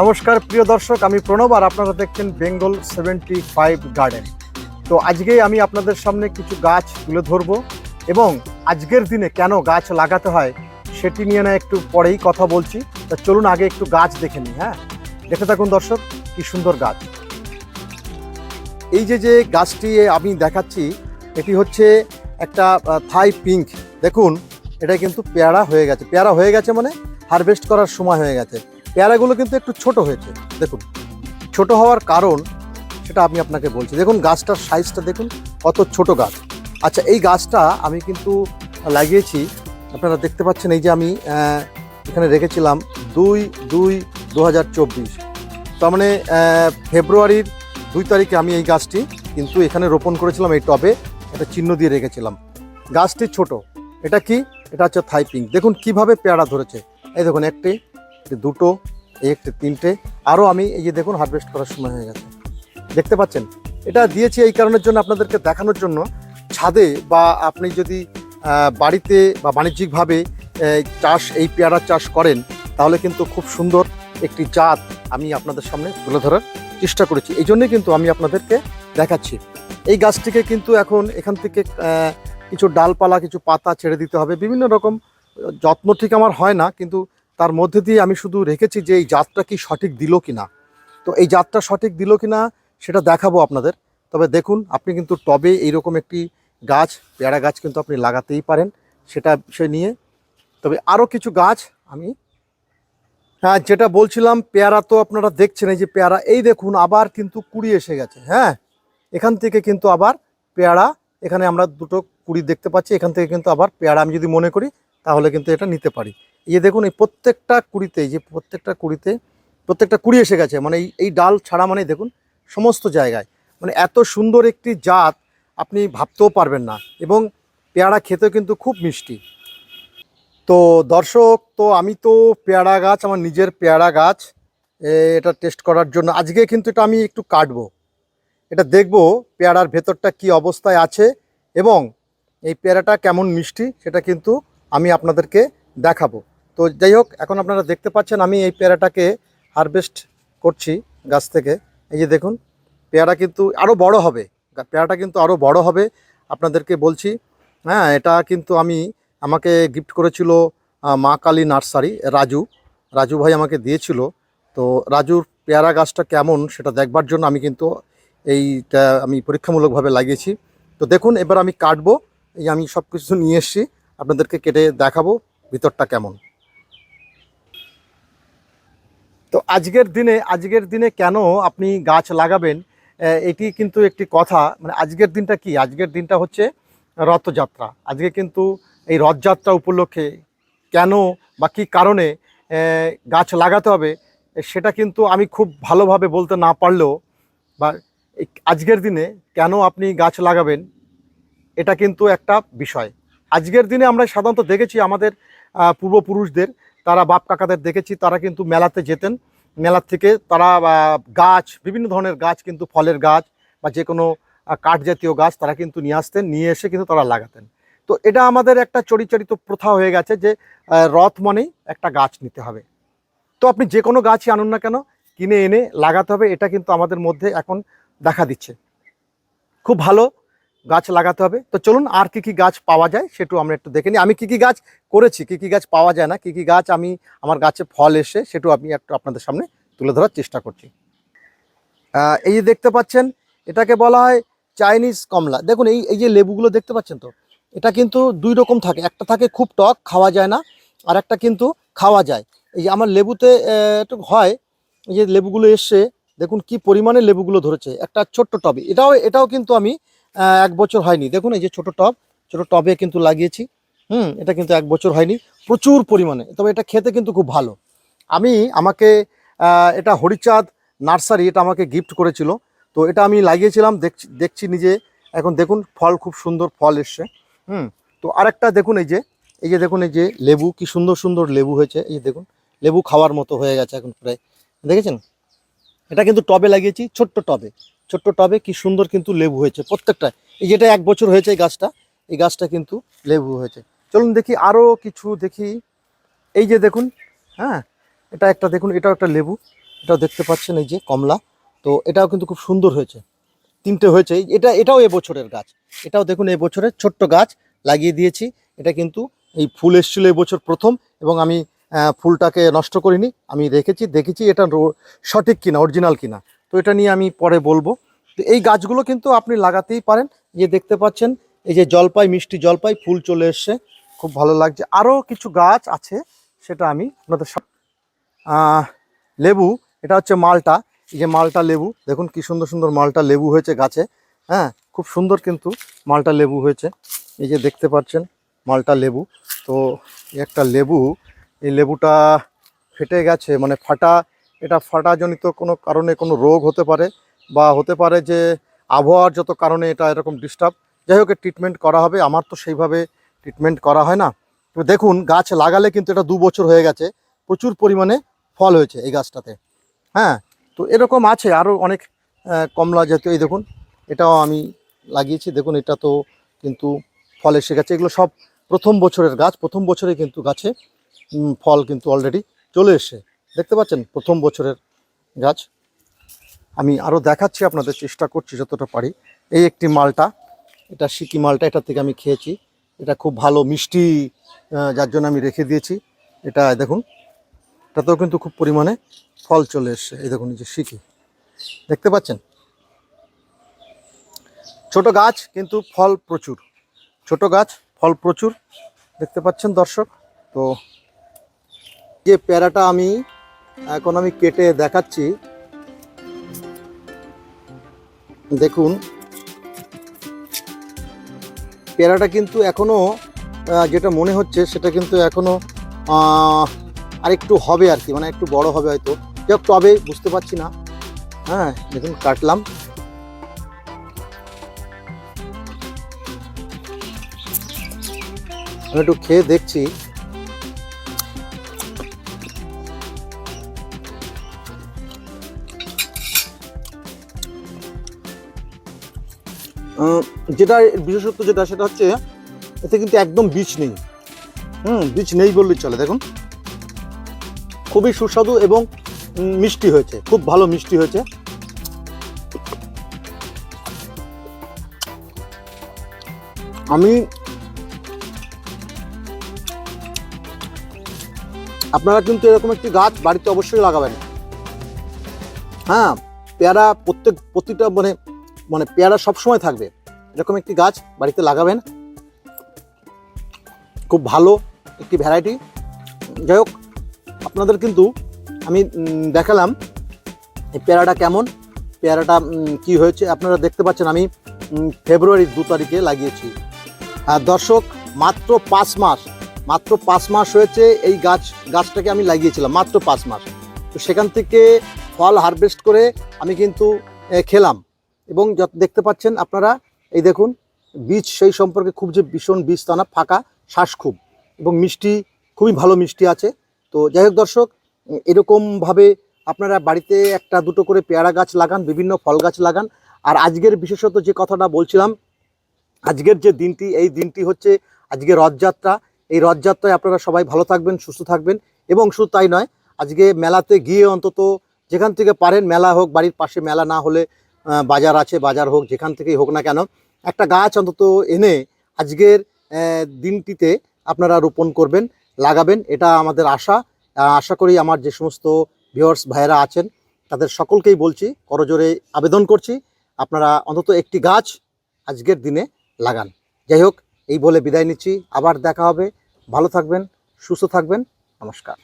নমস্কার, প্রিয় দর্শক, আমি প্রণব আর আপনারা দেখছেন বেঙ্গল সেভেন্টি ফাইভ গার্ডেন। তো আজকে আমি আপনাদের সামনে কিছু গাছ তুলে ধরবো এবং আজকের দিনে কেন গাছ লাগাতে হয় সেটি নিয়ে না একটু পরেই কথা বলছি। তা চলুন আগে একটু গাছ দেখে নিই হ্যাঁ? দেখে থাকুন দর্শক, কি সুন্দর গাছ। এই যে যে গাছটি আমি দেখাচ্ছি, এটি হচ্ছে একটা থাই পিঙ্ক। দেখুন, এটা কিন্তু পেয়ারা হয়ে গেছে। পেয়ারা হয়ে গেছে মানে হারভেস্ট করার সময় হয়ে গেছে। পেয়ারাগুলো কিন্তু একটু ছোট হয়েছে। দেখুন, ছোট হওয়ার কারণ সেটা আমি আপনাকে বলছি। দেখুন, গাছটার সাইজটা দেখুন, কত ছোট গাছ। আচ্ছা এই গাছটা আমি কিন্তু লাগিয়েছি। আপনারা দেখতে পাচ্ছেন, এই যে আমি এখানে রেখেছিলাম দুই দুই দু তার মানে ফেব্রুয়ারির দুই তারিখে আমি এই গাছটি কিন্তু এখানে রোপণ করেছিলাম এই টবে, একটা চিহ্ন দিয়ে রেখেছিলাম। গাছটি ছোট। এটা কি? এটা হচ্ছে থাইপিং দেখুন কীভাবে পেয়ারা ধরেছে। এই দেখুন, একটি দুটো একটি তিনটে। আরও আমি এই যে দেখুন হারভেস্ট করার সময় হয়ে গেছে। দেখতে পাচ্ছেন? এটা দিয়েছি এই কারণের জন্য আপনাদেরকে দেখানোর জন্য। ছাদে বা আপনি যদি বাড়িতে বা বাণিজ্যিকভাবে চাষ, এই পেয়ারা চাষ করেন, তাহলে কিন্তু খুব সুন্দর একটি জাত আমি আপনাদের সামনে তুলে ধরার চেষ্টা করেছি। এই জন্যই কিন্তু আমি আপনাদেরকে দেখাচ্ছি। এই গাছটিকে কিন্তু এখন এখান থেকে কিছু ডালপালা, কিছু পাতা ছেড়ে দিতে হবে। বিভিন্ন রকম যত্ন ঠিক আমার হয় না, কিন্তু তার মধ্যে দিয়ে আমি শুধু রেখেছি যে এই জাতটা কি সঠিক দিল কি না তো এই জাতটা সঠিক দিল কি না সেটা দেখাবো আপনাদের। তবে দেখুন, আপনি কিন্তু টবে এইরকম একটি গাছ, পেয়ারা গাছ কিন্তু আপনি লাগাতেই পারেন, সেটা বিষয় নিয়ে। তবে আরও কিছু গাছ আমি হ্যাঁ যেটা বলছিলাম, পেয়ারা তো আপনারা দেখছেন, এই যে পেয়ারা, এই দেখুন আবার কিন্তু কুড়ি এসে গেছে হ্যাঁ? এখান থেকে কিন্তু আবার পেয়ারা, এখানে আমরা দুটো কুড়ি দেখতে পাচ্ছি, এখান থেকে কিন্তু আবার পেয়ারা, আমি যদি মনে করি, তাহলে কিন্তু এটা নিতে পারি। এই দেখুন, এই প্রত্যেকটা কুড়িতে যে প্রত্যেকটা কুড়িতে, প্রত্যেকটা কুড়ি এসে গেছে মানে এই ডাল ছাড়া মানে দেখুন, সমস্ত জায়গায় মানে এত সুন্দর একটি জাত, আপনি ভাবতেও পারবেন না, এবং পেয়ারা খেতেও কিন্তু খুব মিষ্টি। তো দর্শক, তো আমি তো পেয়ারা গাছ, আমার নিজের পেয়ারা গাছ এটা টেস্ট করার জন্য। আজকে কিন্তু এটা আমি একটু কাটবো। এটা দেখব পেয়ারার ভেতরটা কি অবস্থায় আছে এবং এই পেয়ারাটা কেমন মিষ্টি, সেটা কিন্তু আমি আপনাদেরকে দেখাবো। তো যাই হোক, এখন আপনারা দেখতে পাচ্ছেন আমি এই পেয়ারাটাকে হারভেস্ট করছি গাছ থেকে। এই যে দেখুন, পেয়ারা কিন্তু আরও বড় হবে। পেয়ারাটা কিন্তু আরও বড় হবে। আপনাদেরকে বলছি হ্যাঁ এটা কিন্তু আমি আমাকে গিফট করেছিল মা কালী নার্সারি, রাজু। রাজু ভাই আমাকে দিয়েছিল। তো রাজুর পেয়ারা গাছটা কেমন সেটা দেখবার জন্য আমি কিন্তু এইটা আমি পরীক্ষামূলকভাবে লাগিয়েছি। তো দেখুন, এবার আমি কাটবো, এই আমি সব কিছু নিয়ে এসেছি। আপনাদেরকে কেটে দেখাবো ভিতরটা কেমন। তো আজকের দিনে আজকের দিনে কেন আপনি গাছ লাগাবেন এটি কিন্তু একটি কথা। মানে আজকের দিনটা কি? আজকের দিনটা হচ্ছে রথযাত্রা। আজকে কিন্তু এই রথযাত্রা উপলক্ষে কেন বা কী কারণে গাছ লাগাতে হবে সেটা কিন্তু আমি খুব ভালোভাবে বলতে না পারলেও বা আজকের দিনে কেন আপনি গাছ লাগাবেন, এটা কিন্তু একটা বিষয়। আজকের দিনে আমরা সাধারণত দেখেছি আমাদের পূর্বপুরুষদের, তারা বাপ কাকাদের দেখেছি, তারা কিন্তু মেলাতে যেতেন। মেলার থেকে তারা গাছ, বিভিন্ন ধরনের গাছ কিন্তু, ফলের গাছ বা যে কোনো কাঠ জাতীয় গাছ তারা কিন্তু নিয়ে আসতেন, নিয়ে এসে কিন্তু তারা লাগাতেন। তো এটা আমাদের একটা চরিচারিত প্রথা হয়ে গেছে যে রথ মানেই একটা গাছ নিতে হবে। তো আপনি যে কোনো গাছই আনুন না কেন, কিনে এনে লাগাতে হবে, এটা কিন্তু আমাদের মধ্যে এখন দেখা দিচ্ছে। খুব ভালো গাছ লাগাতে হবে। তো চলুন আর কি কি গাছ পাওয়া যায় সেটু আমরা একটু দেখে নিই। আমি কি কি গাছ করেছি, কি কি গাছ পাওয়া যায় না, কি কি গাছ আমি, আমার গাছে ফল এসে সেটু আমি একটু আপনাদের সামনে তুলে ধরার চেষ্টা করছি। এই যে দেখতে পাচ্ছেন, এটাকে বলা হয় চাইনিজ কমলা। দেখুন, এই এই যে লেবুগুলো দেখতে পাচ্ছেন তো? এটা কিন্তু দুই রকম থাকে। একটা থাকে খুব টক, খাওয়া যায় না, আর একটা কিন্তু খাওয়া যায়। এই যে আমার লেবুতে একটু হয়, এই যে লেবুগুলো এসছে, দেখুন কি পরিমাণে লেবুগুলো ধরেছে। একটা ছোট্ট টবে, এটাও এটাও কিন্তু আমি এক বছর হয়নি। দেখুন এই যে ছোট টব, ছোট টবে কিন্তু লাগিয়েছি, হুম, এটা কিন্তু এক বছর হয়নি, প্রচুর পরিমাণে, তবে এটা খেতে কিন্তু খুব ভালো। আমি, আমাকে এটা হরিচাঁদ নার্সারি, এটা আমাকে গিফট করেছিল, তো এটা আমি লাগিয়েছিলাম, দেখছি দেখছি নিজে, এখন দেখুন ফল খুব সুন্দর ফল এসছে। হুম, তো আরেকটা দেখুন এই যে এই যে দেখুন এই যে লেবু, কি সুন্দর সুন্দর লেবু হয়েছে, এই যে দেখুন, লেবু খাওয়ার মতো হয়ে গেছে এখন প্রায়। দেখেছেন? এটা কিন্তু টবে লাগিয়েছি, ছোট্ট টবে। ছোট্ট টবে কি সুন্দর কিন্তু লেবু হয়েছে, প্রত্যেকটা। এই যেটা এক বছর হয়েছে এই গাছটা এই গাছটা কিন্তু লেবু হয়েছে। চলুন দেখি আরও কিছু দেখি। এই যে দেখুন হ্যাঁ এটা একটা দেখুন, এটাও একটা লেবু। এটাও দেখতে পাচ্ছেন এই যে কমলা, তো এটাও কিন্তু খুব সুন্দর হয়েছে। তিনটে হয়েছে। এটা এটাও এবছরের গাছ। এটাও দেখুন, এবছরের ছোট্ট গাছ লাগিয়ে দিয়েছি। এটা কিন্তু এই ফুল এসেছিল এবছর প্রথম এবং আমি ফুলটাকে নষ্ট করিনি। আমি রেখেছি, দেখেছি এটা সঠিক কিনা অরিজিনাল কিনা। তো এটা নিয়ে আমি পরে বলব। তো এই গাছগুলো কিন্তু আপনি লাগাতেই পারেন। যে দেখতে পাচ্ছেন, এই যে জলপাই, মিষ্টি জলপাই, ফুল চলে এসছে। খুব ভালো লাগছে। আরও কিছু গাছ আছে, সেটা আমি আপনাদের সব লেবু, এটা হচ্ছে মালটা। এই যে মালটা লেবু, দেখুন কি সুন্দর সুন্দর মালটা লেবু হয়েছে গাছে। হ্যাঁ খুব সুন্দর কিন্তু মালটা লেবু হয়েছে। এই যে দেখতে পাচ্ছেন মালটা লেবু। তো একটা লেবু, এই লেবুটা ফেটে গেছে মানে ফাটা, এটা ফাটাজনিত কোনো কারণে কোনো রোগ হতে পারে বা হতে পারে যে আবহাওয়ার যত কারণে এটা এরকম ডিস্টার্ব যাই হোক ট্রিটমেন্ট করা হবে, আমার তো সেইভাবে ট্রিটমেন্ট করা হয় না। তো দেখুন, গাছ লাগালে কিন্তু এটা দু বছর হয়ে গেছে, প্রচুর পরিমাণে ফল হয়েছে এই গাছটাতে। হ্যাঁ তো এরকম আছে আরও অনেক কমলা জাতীয়, এই দেখুন, এটাও আমি লাগিয়েছি, দেখুন, এটা তো কিন্তু ফল এসে গেছে, এগুলো সব প্রথম বছরের গাছ, প্রথম বছরে কিন্তু গাছে ফল কিন্তু অলরেডি চলে এসে দেখতে পাচ্ছেন, প্রথম বছরের গাছ। আমি আরও দেখাচ্ছি, আপনাদের চেষ্টা করছি যতটা পারি, এই একটি মালটা, এটা সিকি মালটা, এটা থেকে আমি খেয়েছি, এটা খুব ভালো মিষ্টি যার জন্য আমি রেখে দিয়েছি, এটা দেখুন এটাতেও কিন্তু খুব পরিমাণে ফল চলে এসছে। এই দেখুন যে সিকি। দেখতে পাচ্ছেন? ছোট গাছ কিন্তু ফল প্রচুর। ছোট গাছ ফল প্রচুর। দেখতে পাচ্ছেন দর্শক? তো যে প্যারাটা আমি এখন আমি কেটে দেখাচ্ছি দেখুন। পেয়ারাটা কিন্তু এখনও আহ, যেটা মনে হচ্ছে সেটা কিন্তু এখনও আহ, আরেকটু হবে আর কি মানে একটু বড় হবে হয়তো। যাই হোক তবে বুঝতে পারছি না। হ্যাঁ দেখুন কাটলাম। আমি একটু খেয়ে দেখছি। যেটা বিশেষত্ব যেটা সেটা হচ্ছে এতে কিন্তু একদম বীজ নেই। হুম বীজ নেই বললেই চলে দেখুন। খুবই সুস্বাদু এবং মিষ্টি হয়েছে, খুব ভালো মিষ্টি হয়েছে। আমি আপনারা কিন্তু এরকম একটি গাছ বাড়িতে অবশ্যই লাগাবেন। হ্যাঁ পেয়ারা প্রত্যেক, প্রতিটা মানে মানে পেয়ারা সবসময় থাকবে। এরকম একটি গাছ বাড়িতে লাগাবেন। খুব ভালো একটি ভ্যারাইটি। যাই হোক আপনাদের কিন্তু আমি দেখালাম এই পেয়ারাটা কেমন পেয়ারাটা কি হয়েছে আপনারা দেখতে পাচ্ছেন আমি উম, ফেব্রুয়ারির দু তারিখে লাগিয়েছি। আর দর্শক মাত্র পাঁচ মাস মাত্র পাঁচ মাস হয়েছে এই গাছ গাছটাকে আমি লাগিয়েছিলাম মাত্র পাঁচ মাস। তো সেখান থেকে ফল হারভেস্ট করে আমি কিন্তু খেলাম। এবং যত দেখতে পাচ্ছেন আপনারা এই দেখুন বীজ সেই সম্পর্কে খুব যে ভীষণ বীজ তা না ফাঁকা শ্বাস খুব এবং মিষ্টি খুবই ভালো মিষ্টি আছে। তো যাই হোক দর্শক এরকমভাবে আপনারা বাড়িতে একটা দুটো করে পেয়ারা গাছ লাগান, বিভিন্ন ফল গাছ লাগান। আর আজকের বিশেষত যে কথাটা বলছিলাম, আজকের যে দিনটি, এই দিনটি হচ্ছে আজকে রথযাত্রা। এই রথযাত্রায় আপনারা সবাই ভালো থাকবেন, সুস্থ থাকবেন এবং শুধু তাই নয়, আজকে মেলাতে গিয়ে অন্তত যেখান থেকে পারেন, মেলা হোক, বাড়ির পাশে মেলা না হলে বাজার আছে, বাজার হোক, যেখান থেকেই হোক না কেন, একটা গাছ অন্তত এনে আজকের দিনটিতে আপনারা রোপণ করবেন। লাগাবেন, এটা আমাদের আশা। আশা করি আমার যে সমস্ত ভিওয়ার্স ভাইয়েরা আছেন, তাদের সকলকেই বলছি করজোরে আবেদন করছি, আপনারা অন্তত একটি গাছ আজকের দিনে লাগান। যাই হোক, এই বলে বিদায় নিচ্ছি, আবার দেখা হবে। ভালো থাকবেন, সুস্থ থাকবেন, নমস্কার।